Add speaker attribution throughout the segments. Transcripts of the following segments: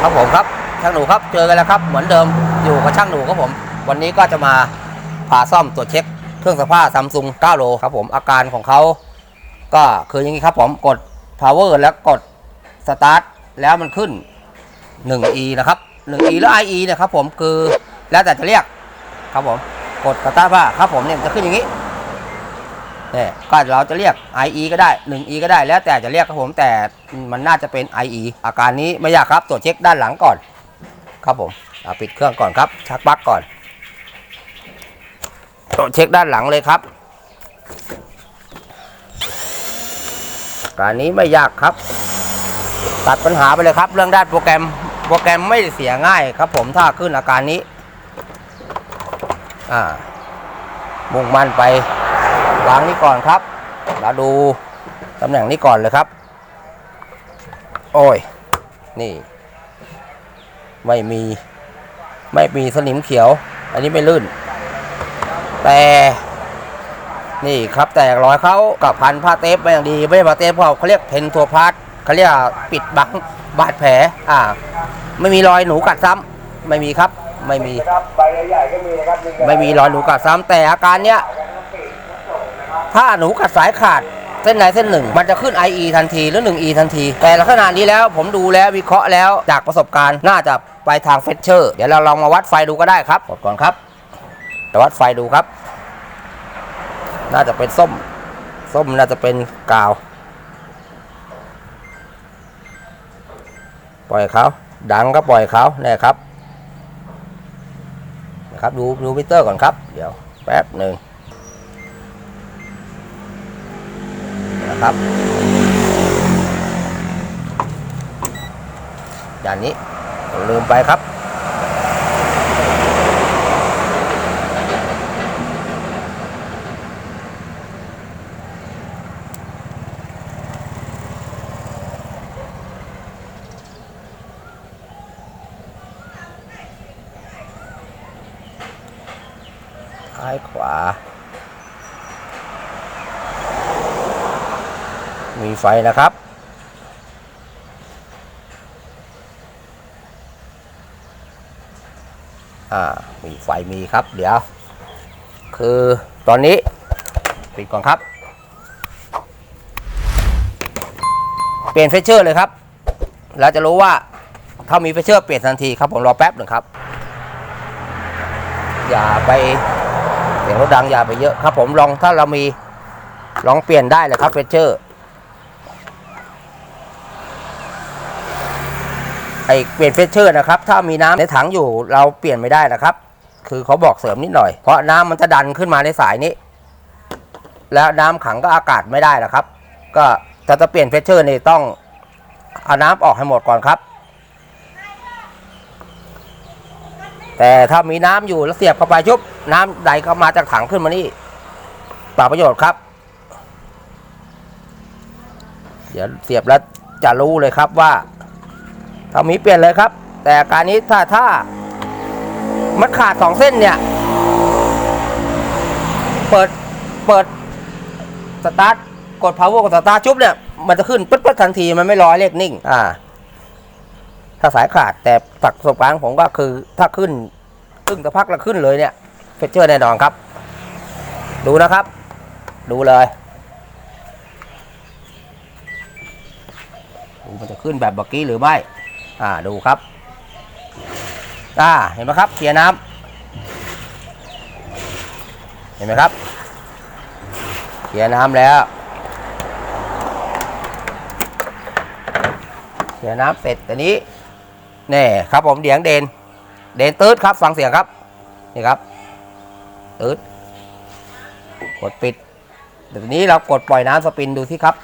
Speaker 1: ครับผมครับช่างหนูครับเจอกันแล้วครับ เหมือนเดิมอยู่กับช่างหนูครับผม วันนี้ก็จะมาพาซ่อมตรวจเช็ค เครื่องซักผ้าซัมซุง9โลครับผมอาการของเขาก็คืออย่างนี้ครับผมกด power แล้วกด start แล้วมันขึ้น 1e นะครับ 1e แล้ว ie เนะครับผมคือแล้วแต่จะเรียกครับผมกด start ผ้าครับผมเนี่ยจะขึ้นอย่างนี้ เนี่ยก็เราจะเรียก IE ก็ได้ 1E ก็ได้ แล้วแต่จะเรียกครับผม แต่มันน่าจะเป็น IE อาการนี้ไม่ยากครับตรวจเช็คด้านหลังก่อน ครับผมปิดเครื่องก่อนครับ ชักปลั๊กก่อนตรวจเช็คด้านหลังเลยครับ การนี้ไม่ยากครับ ตัดปัญหาไปเลยครับ เรื่องด้านโปรแกรม โปรแกรมไม่เสียง่ายครับ ผมถ้าขึ้นอาการนี้ อ่ามุ่งมั่นไป วางนี้ก่อนครับ เราดูตำแหน่งนี้ก่อนเลยครับ โอ้ย นี่ ไม่มี ไม่มีสนิมเขียว อันนี้ไม่ลื่น แต่นี่ครับแตกรอยเขากับพันผ้าเทปมาอย่างดี ไม่ใช่ผ้าเทปเขาเขาเรียกเพนทัวพาร์ทเขาเรียกปิดบังบาดแผล อ่า ไม่มีรอยหนูกัดซ้ำไม่มีครับ ไม่มี
Speaker 2: ครับใบใหญ่ๆก็มีนะครับ
Speaker 1: ไม่มีรอยหนูกัดซ้ำแต่อาการเนี้ย ถ้าหนูกัดสายขาดเส้นใดเส้นหนึ่ง มันจะขึ้น IE ทันทีหรือ 1E ทันที แต่ลักษณะนี้แล้วผมดูแล้ววิเคราะห์แล้วจากประสบการณ์น่าจะไปทางเฟชเชอร์ เดี๋ยวเราลองมาวัดไฟดูก็ได้ครับกดก่อนครับจะวัดไฟดูครับ น่าจะเป็นส้ม ส้มน่าจะเป็นกาว ปล่อยเขาดังก็ปล่อยเขาเนี่ยครับนะครับดูดูมิเตอร์ก่อนครับ เดี๋ยวแป๊บหนึ่ง นะครับด้านนี้ลืมไปครับ ซ้ายขวา มีไฟนะครับ อ่า มีไฟมีครับ เดี๋ยว คือตอนนี้ปิดก่อนครับ เปลี่ยนเฟเชอร์เลยครับแล้วจะรู้ว่าถ้ามีเฟเชอร์เปลี่ยนทันทีครับ ผมรอแป๊บหนึ่งครับ อย่าไปเสียงรถดังอย่าไปเยอะครับ ผมลองถ้าเรามีลองเปลี่ยนได้เลยครับเฟเชอร์ ไอเปลี่ยนเฟเชอร์นะครับ ถ้ามีน้ำในถังอยู่เราเปลี่ยนไม่ได้นะครับ คือเขาบอกเสริมนิดหน่อย เพราะน้ำมันจะดันขึ้นมาในสายนี้ แล้วน้ำขังก็อากาศไม่ได้นะครับ ก็ถ้าจะเปลี่ยนเฟเชอร์นี่ต้องเอาน้ำออกให้หมดก่อนครับ แต่ถ้ามีน้ำอยู่แล้วเสียบเข้าไปชุบน้ำไหลเข้ามาจากถังขึ้นมานี่เปล่าประโยชน์ครับ เดี๋ยวเสียบแล้วจะรู้เลยครับว่า ถ้ามีเปลี่ยนเลยครับ แต่อาการนี้ถ้าถ้ามันขาดสองเส้นเนี่ย เปิดเปิดสตาร์ทกด power กดสตาร์ทชุบเนี่ยมันจะขึ้นปึ๊ดปึ๊ดทันทีมันไม่รอเลขนิ่ง อ่า ถ้าสายขาดแต่จากประสบการณ์ของผมก็คือถ้าขึ้นครึ่งสักพักแล้วขึ้นเลยเนี่ยเฟเชอร์แน่นอนครับ ดูนะครับ ดูเลยดูมันจะขึ้นแบบเมื่อกี้หรือไม่ อ่าดูครับอ่าเห็นไหมครับเคลียร์น้ำเห็นไหมครับเคลียร์น้ำแล้วเคลียร์น้ำเสร็จตอนนี้นี่ครับผมเดียงเดน เดนตืดครับฟังเสียงครับนี่ครับตืดกดปิดเดี๋ยวนี้เรากดปล่อยน้ำสปินดูสิครับ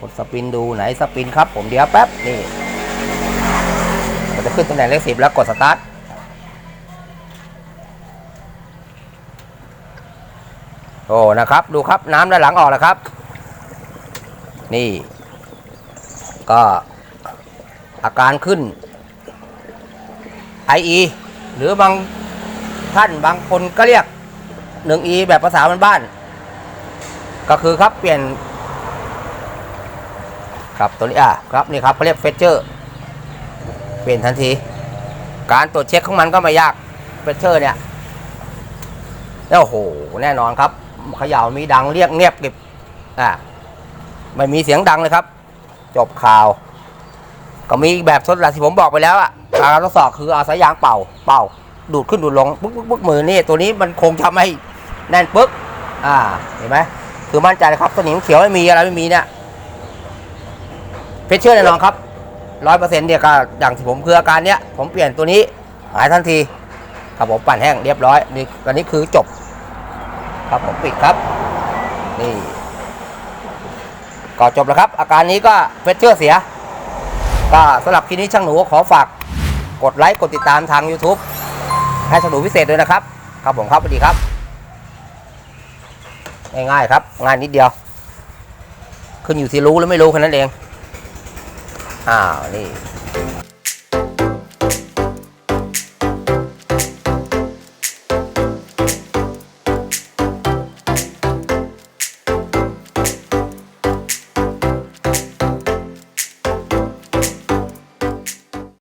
Speaker 1: กดสปินดูไหนสปินครับผมเดี๋ยวแป๊บนี่มันจะขึ้นตำแหน่งเลขสิบแล้วกดสตาร์ทโอ้นะครับ ดูครับน้ำด้านหลังออกแล้วครับ นี่ ก็อาการขึ้น IE หรือบางท่านบางคนก็เรียก 1E แบบภาษาบ้านๆก็คือครับเปลี่ยน ครับตัวนี้อะครับนี่ครับเขาเรียกเฟเจอร์เปลี่ยนทันที การตรวจเช็คของมันก็ไม่ยากเฟเจอร์เนี่ยแล้วโอ้โหแน่นอนครับเขย่ามีดังเรียกเงียบกิบอะไม่มีเสียงดังเลยครับ จบข่าว ก็มีอีกแบบทดลองที่ผมบอกไปแล้วอะการทดสอบคือเอาสายยางเป่า เป่า ดูดขึ้นดูดลงปึ๊กปึ๊กปึ๊กมือนี่ตัวนี้มันคงทำให้แน่นปึ๊กอ่าเห็นไหมคือมั่นใจครับสนิมเขียวไม่มีอะไรไม่มีเนี่ย เพชเชื่อแน่นอนครับร้อยเปอร์เซ็นต์เนี่ยก็อย่างที่ผมคืออาการเนี้ยผมเปลี่ยนตัวนี้หายทันทีครับผมปั่นแห้งเรียบร้อยนี่ตอนนี้คือจบ ครับผมปิดครับ นี่ก็จบแล้วครับ อาการนี้ก็เฟชเชอร์เสีย ก็สำหรับคลิปนี้ช่างหนูขอฝากกดไลค์กดติดตามทาง YouTube ให้ช่างหนูพิเศษด้วยนะครับ ครับผมครับสวัสดีครับ ง่ายๆครับ งานนิดเดียว ขึ้นอยู่ที่รู้หรือไม่รู้แค่นั้นเอง อ้าวนี่